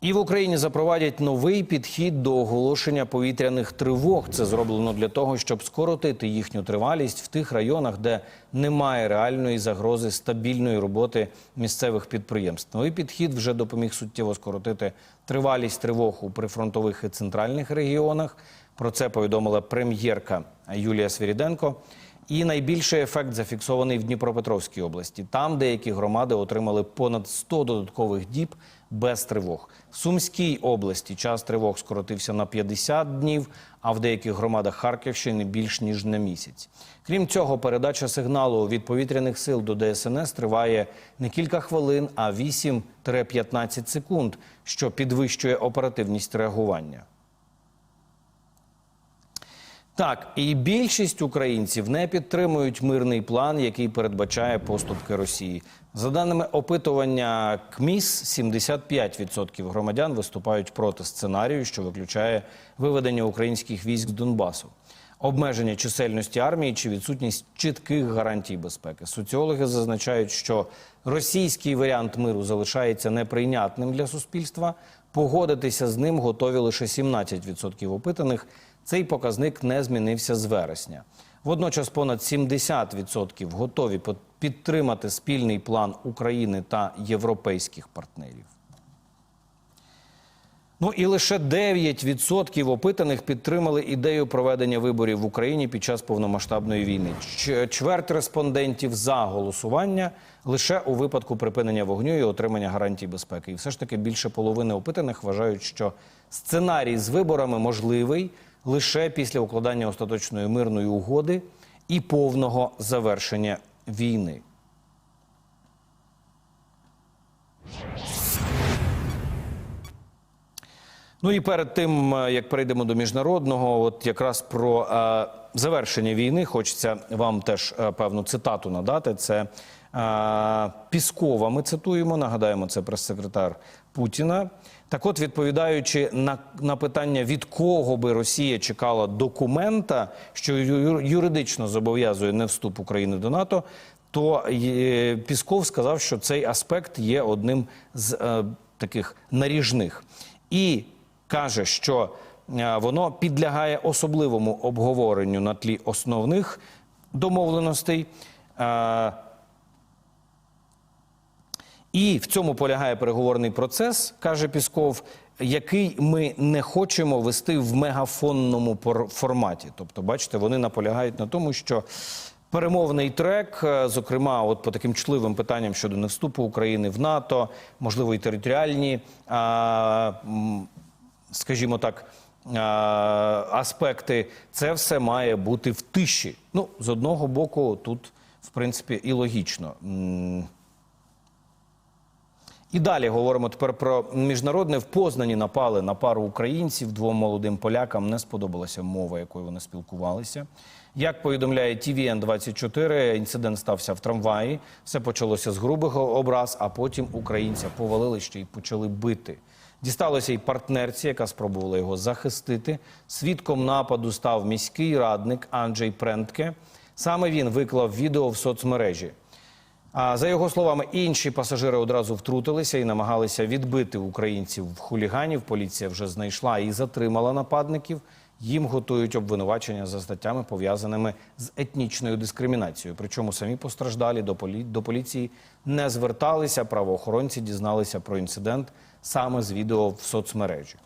І в Україні запровадять новий підхід до оголошення повітряних тривог. Це зроблено для того, щоб скоротити їхню тривалість в тих районах, де немає реальної загрози стабільної роботи місцевих підприємств. Новий підхід вже допоміг суттєво скоротити тривалість тривог у прифронтових і центральних регіонах. Про це повідомила прем'єрка Юлія Свіріденко. І найбільший ефект зафіксований в Дніпропетровській області. Там деякі громади отримали понад 100 додаткових діб без тривог. В Сумській області час тривог скоротився на 50 днів, а в деяких громадах Харківщини більш ніж на місяць. Крім цього, передача сигналу від повітряних сил до ДСНС триває не кілька хвилин, а 8-15 секунд, що підвищує оперативність реагування. Так, і більшість українців не підтримують мирний план, який передбачає поступки Росії. За даними опитування КМІС, 75% громадян виступають проти сценарію, що виключає виведення українських військ з Донбасу. Обмеження чисельності армії чи відсутність чітких гарантій безпеки. Соціологи зазначають, що російський варіант миру залишається неприйнятним для суспільства. Погодитися з ним готові лише 17% опитаних. Цей показник не змінився з вересня. Водночас понад 70% готові підтримати спільний план України та європейських партнерів. Ну і лише 9% опитаних підтримали ідею проведення виборів в Україні під час повномасштабної війни. Чверть респондентів за голосування лише у випадку припинення вогню і отримання гарантій безпеки. І все ж таки більше половини опитаних вважають, що сценарій з виборами можливий лише після укладання остаточної мирної угоди і повного завершення війни. Ну і перед тим, е, як перейдемо до міжнародного, от якраз про е, завершення війни, хочеться вам теж е, певну цитату надати. Це е, Піскова. Ми цитуємо. Нагадаємо, це прес-секретар Путіна. Так, от, відповідаючи на, на питання, від кого би Росія чекала документа, що юридично зобов'язує не вступ України до НАТО, то е, Пісков сказав, що цей аспект є одним з е, таких наріжних. І каже, що е, воно підлягає особливому обговоренню на тлі основних домовленостей. Е, І в цьому полягає переговорний процес, каже Пісков, який ми не хочемо вести в мегафонному форматі. Тобто, бачите, вони наполягають на тому, що перемовний трек, е, зокрема, от по таким чутливим питанням щодо невступу України в НАТО, можливо, і територіальні, скажімо так. Аспекти, це все має бути в тиші. Ну, з одного боку, тут, в принципі, і логічно. І далі говоримо тепер про міжнародне. В Познані напали на пару українців. Двом молодим полякам не сподобалася мова, якою вони спілкувалися. Як повідомляє tvn 24 інцидент стався в трамваї. Все почалося з грубих образ, а потім українця повалили ще й почали бити. Дісталося й партнерці, яка спробувала його захистити. Свідком нападу став міський радник Анджей Прентке. Саме він виклав відео в соцмережі. А за його словами, інші пасажири одразу втрутилися і намагалися відбити українців в хуліганів. Поліція вже знайшла і затримала нападників. Їм готують обвинувачення за статтями, пов'язаними з етнічною дискримінацією. Причому самі постраждалі до, полі... до поліції не зверталися. Правоохоронці дізналися про інцидент саме з відео в соцмережі.